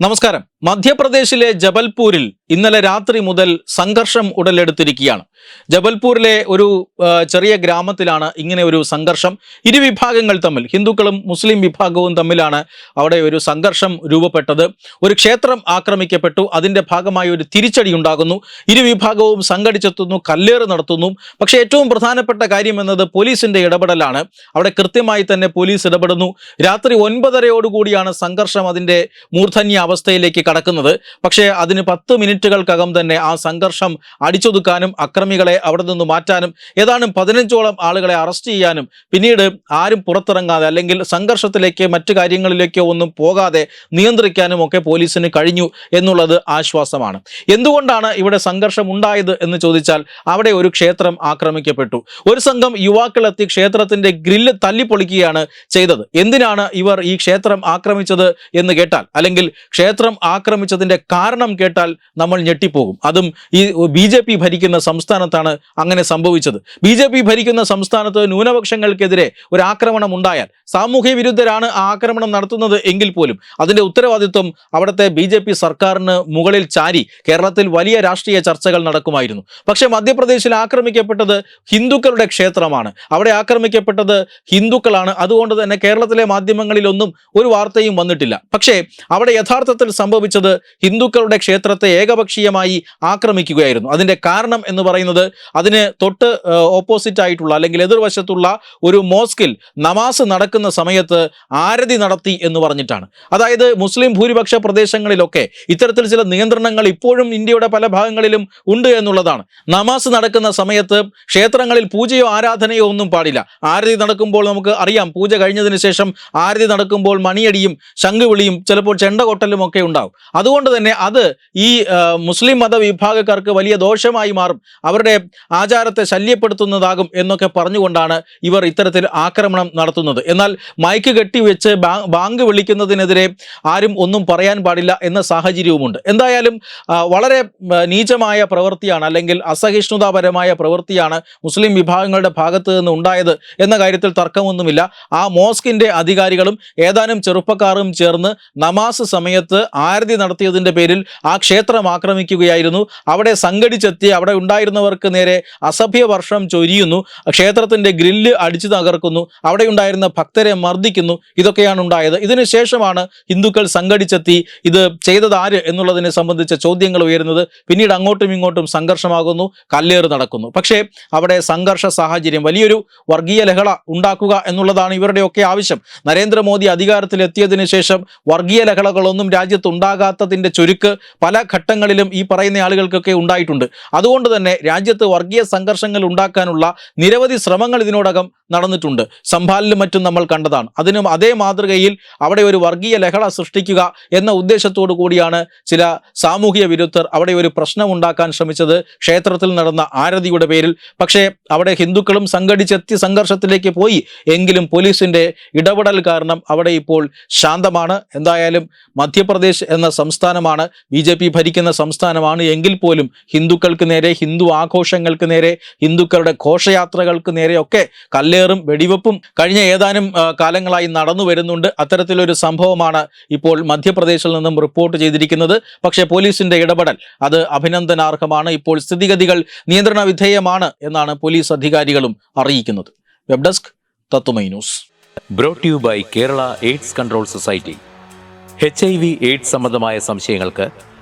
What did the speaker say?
നമസ്കാരം. മധ്യപ്രദേശിലെ ജബൽപൂരിൽ ഇന്നലെ രാത്രി മുതൽ സംഘർഷം ഉടലെടുത്തിരിക്കുകയാണ്. ജബൽപൂരിലെ ഒരു ചെറിയ ഗ്രാമത്തിലാണ് ഇങ്ങനെ ഒരു സംഘർഷം. ഇരുവിഭാഗങ്ങൾ തമ്മിൽ ഹിന്ദുക്കളും മുസ്ലിം വിഭാഗവും തമ്മിലാണ് അവിടെ ഒരു സംഘർഷം രൂപപ്പെട്ടത്. ഒരു ക്ഷേത്രം ആക്രമിക്കപ്പെട്ടു അതിന്റെ ഭാഗമായി ഒരു തിരിച്ചടി ഉണ്ടാകുന്നു. ഇരുവിഭാഗവും സംഘടിച്ചെത്തുന്നു കല്ലേറ് നടത്തുന്നു. പക്ഷേ ഏറ്റവും പ്രധാനപ്പെട്ട കാര്യം എന്നത് പോലീസിന്റെ ഇടപെടലാണ്. അവിടെ കൃത്യമായി തന്നെ പോലീസ് ഇടപെടുന്നു. രാത്രി ഒൻപതരയോടുകൂടിയാണ് സംഘർഷം അതിന്റെ മൂർധന്യ അവസ്ഥയിലേക്ക് കടക്കുന്നത്. പക്ഷേ അതിന് പത്ത് മിനിറ്റുകൾക്കകം തന്നെ ആ സംഘർഷം അടിച്ചൊതുക്കാനും അക്രമികളെ അവിടെ നിന്ന് മാറ്റാനും ഏതാനും പതിനഞ്ചോളം ആളുകളെ അറസ്റ്റ് ചെയ്യാനും പിന്നീട് ആരും പുറത്തിറങ്ങാതെ അല്ലെങ്കിൽ സംഘർഷത്തിലേക്ക് മറ്റു കാര്യങ്ങളിലേക്കോ ഒന്നും പോകാതെ നിയന്ത്രിക്കാനും ഒക്കെ പോലീസിന് കഴിഞ്ഞു എന്നുള്ളത് ആശ്വാസമാണ്. എന്തുകൊണ്ടാണ് ഇവിടെ സംഘർഷം ഉണ്ടായത് എന്ന് ചോദിച്ചാൽ അവിടെ ഒരു ക്ഷേത്രം ആക്രമിക്കപ്പെട്ടു. ഒരു സംഘം യുവാക്കളെത്തി ക്ഷേത്രത്തിന്റെ ഗ്രില്ല് തല്ലിപ്പൊളിക്കുകയാണ് ചെയ്തത്. എന്തിനാണ് ഇവർ ഈ ക്ഷേത്രം ആക്രമിച്ചത് എന്ന് കേട്ടാൽ അല്ലെങ്കിൽ ക്ഷേത്രം ആക്രമിച്ചതിന്റെ കാരണം കേട്ടാൽ നമ്മൾ ഞെട്ടിപ്പോകും. അതും ഈ ബി ജെ പി ഭരിക്കുന്ന സംസ്ഥാനത്താണ് അങ്ങനെ സംഭവിച്ചത്. ബി ജെ പി ഭരിക്കുന്ന സംസ്ഥാനത്ത് ന്യൂനപക്ഷങ്ങൾക്കെതിരെ ഒരു ആക്രമണം ഉണ്ടായാൽ സാമൂഹ്യ വിരുദ്ധരാണ് ആ ആക്രമണം നടത്തുന്നത് എങ്കിൽ പോലും അതിന്റെ ഉത്തരവാദിത്വം അവിടുത്തെ ബി ജെ പി സർക്കാരിന് മുകളിൽ ചാരി കേരളത്തിൽ വലിയ രാഷ്ട്രീയ ചർച്ചകൾ നടക്കുമായിരുന്നു. പക്ഷേ മധ്യപ്രദേശിൽ ആക്രമിക്കപ്പെട്ടത് ഹിന്ദുക്കളുടെ ക്ഷേത്രമാണ്. അവിടെ ആക്രമിക്കപ്പെട്ടത് ഹിന്ദുക്കളാണ്. അതുകൊണ്ട് തന്നെ കേരളത്തിലെ മാധ്യമങ്ങളിലൊന്നും ഒരു വാർത്തയും വന്നിട്ടില്ല. പക്ഷേ അവിടെ യഥാർത്ഥത്തിൽ സംഭവിച്ചത് ഹിന്ദുക്കളുടെ ക്ഷേത്രത്തെ ഏകപക്ഷീയമായി ആക്രമിക്കുകയായിരുന്നു. അതിന്റെ കാരണം എന്ന് പറയുന്നത് അതിന് തൊട്ട് ഓപ്പോസിറ്റ് ആയിട്ടുള്ള അല്ലെങ്കിൽ എതിർവശത്തുള്ള ഒരു മോസ്കിൽ നമാസ് നടക്കുന്ന സമയത്ത് ആരതി നടത്തി എന്ന് പറഞ്ഞിട്ടാണ്. അതായത് മുസ്ലിം ഭൂരിപക്ഷ പ്രദേശങ്ങളിലൊക്കെ ഇത്തരത്തിൽ ചില നിയന്ത്രണങ്ങൾ ഇപ്പോഴും ഇന്ത്യയുടെ പല ഭാഗങ്ങളിലും ഉണ്ട് എന്നുള്ളതാണ്. നമാസ് നടക്കുന്ന സമയത്ത് ക്ഷേത്രങ്ങളിൽ പൂജയോ ആരാധനയോ ഒന്നും പാടില്ല. ആരതി നടക്കുമ്പോൾ നമുക്ക് അറിയാം പൂജ കഴിഞ്ഞതിന് ശേഷം ആരതി നടക്കുമ്പോൾ മണിയടിയും ശംഖുവിളിയും ചിലപ്പോൾ ചെണ്ട കൊട്ടലും ഒക്കെ ഉണ്ടാവും. അതുകൊണ്ട് തന്നെ അത് ഈ മുസ്ലിം മതവിഭാഗക്കാർക്ക് വലിയ ദോഷമായി മാറും. അവരുടെ ആചാരത്തെ ശല്യപ്പെടുത്തുന്നതാകും എന്നൊക്കെ പറഞ്ഞുകൊണ്ടാണ് ഇവർ ഇത്തരത്തിൽ ആക്രമണം നടത്തുന്നത്. എന്നാൽ മൈക്ക് കെട്ടിവെച്ച് ബാങ്ക് വിളിക്കുന്നതിനെതിരെ ആരും ഒന്നും പറയാൻ പാടില്ല എന്ന സാഹചര്യവുമുണ്ട്. എന്തായാലും വളരെ നീചമായ പ്രവൃത്തിയാണ് അല്ലെങ്കിൽ അസഹിഷ്ണുതാപരമായ പ്രവൃത്തിയാണ് മുസ്ലിം വിഭാഗങ്ങളുടെ ഭാഗത്ത് നിന്ന് ഉണ്ടായത് എന്ന കാര്യത്തിൽ തർക്കമൊന്നുമില്ല. ആ മോസ്കിന്റെ അധികാരികളും ഏതാനും ചെറുപ്പക്കാരും ചേർന്ന് നമാസ് സമയത്ത് ആരതി നടത്തിയതിന്റെ പേരിൽ ആ ക്ഷേത്രം ആക്രമിക്കുകയായിരുന്നു. അവിടെ സംഘടിച്ചെത്തി അവിടെ ഉണ്ടായിരുന്നവർക്ക് നേരെ അസഭ്യ വർഷം ചൊരിയുന്നു. ക്ഷേത്രത്തിന്റെ ഗ്രില്ല് അടിച്ചു തകർക്കുന്നു. അവിടെ ഉണ്ടായിരുന്ന ഭക്തരെ മർദ്ദിക്കുന്നു. ഇതൊക്കെയാണ് ഉണ്ടായത്. ഇതിനുശേഷമാണ് ഹിന്ദുക്കൾ സംഘടിച്ചെത്തി ഇത് ചെയ്തത് ആര് എന്നുള്ളതിനെ സംബന്ധിച്ച ചോദ്യങ്ങൾ ഉയരുന്നത്. പിന്നീട് അങ്ങോട്ടും ഇങ്ങോട്ടും സംഘർഷമാകുന്നു. കല്ലേറ് നടക്കുന്നു. പക്ഷേ അവിടെ സംഘർഷ സാഹചര്യം വലിയൊരു വർഗീയ ലഹള ഉണ്ടാക്കുക എന്നുള്ളതാണ് ഇവരുടെയൊക്കെ ആവശ്യം. നരേന്ദ്രമോദി അധികാരത്തിലെത്തിയതിനു ശേഷം വർഗീയ ലഹളകളൊന്നും രാജ്യത്ത് ഉണ്ടാകാത്തതിന്റെ ചുരുക്ക് പല ഘട്ടങ്ങളിലും ഈ പറയുന്ന ആളുകൾക്കൊക്കെ ഉണ്ടായിട്ടുണ്ട്. അതുകൊണ്ട് തന്നെ രാജ്യത്ത് വർഗീയ സംഘർഷങ്ങൾ ഉണ്ടാക്കാനുള്ള നിരവധി ശ്രമങ്ങൾ ഇതിനോടകം നടന്നിട്ടുണ്ട്. സംഭാലിലും മറ്റും നമ്മൾ കണ്ടതാണ്. അതിനും അതേ മാതൃകയിൽ അവിടെ ഒരു വർഗീയ ലഹള സൃഷ്ടിക്കുക എന്ന ഉദ്ദേശത്തോടു കൂടിയാണ് ചില സാമൂഹിക വിരുദ്ധർ അവിടെ ഒരു പ്രശ്നം ഉണ്ടാക്കാൻ ശ്രമിച്ചത്. ക്ഷേത്രത്തിൽ നടന്ന ആരതിയുടെ പേരിൽ. പക്ഷേ അവിടെ ഹിന്ദുക്കളും സംഘടിച്ചെത്തി സംഘർഷത്തിലേക്ക് പോയി. എങ്കിലും പോലീസിന്റെ ഇടപെടൽ കാരണം അവിടെ ഇപ്പോൾ ശാന്തമാണ്. എന്തായാലും മധ്യപ്രദേശ് എന്ന സംസ്ഥാനമാണ് ബി പി ഭരിക്കുന്ന സംസ്ഥാനമാണ് എങ്കിൽ പോലും ഹിന്ദുക്കൾക്ക് നേരെ ഹിന്ദു ആഘോഷങ്ങൾക്ക് നേരെ ഹിന്ദുക്കളുടെ ഘോഷയാത്രകൾക്ക് നേരെയൊക്കെ കല്ലേറും വെടിവെപ്പും കഴിഞ്ഞ ഏതാനും കാലങ്ങളായി നടന്നു വരുന്നുണ്ട്. അത്തരത്തിലൊരു സംഭവമാണ് ഇപ്പോൾ മധ്യപ്രദേശിൽ നിന്നും റിപ്പോർട്ട് ചെയ്തിരിക്കുന്നത്. പക്ഷേ പോലീസിന്റെ ഇടപെടൽ അത് അഭിനന്ദനാർഹമാണ്. ഇപ്പോൾ സ്ഥിതിഗതികൾ നിയന്ത്രണ വിധേയമാണ് എന്നാണ് പോലീസ് അധികാരികളും അറിയിക്കുന്നത്. Web desk Tatvamayi news. Brought you by Kerala AIDS control society H I V AIDS സംബന്ധമായ സംശയങ്ങൾക്ക്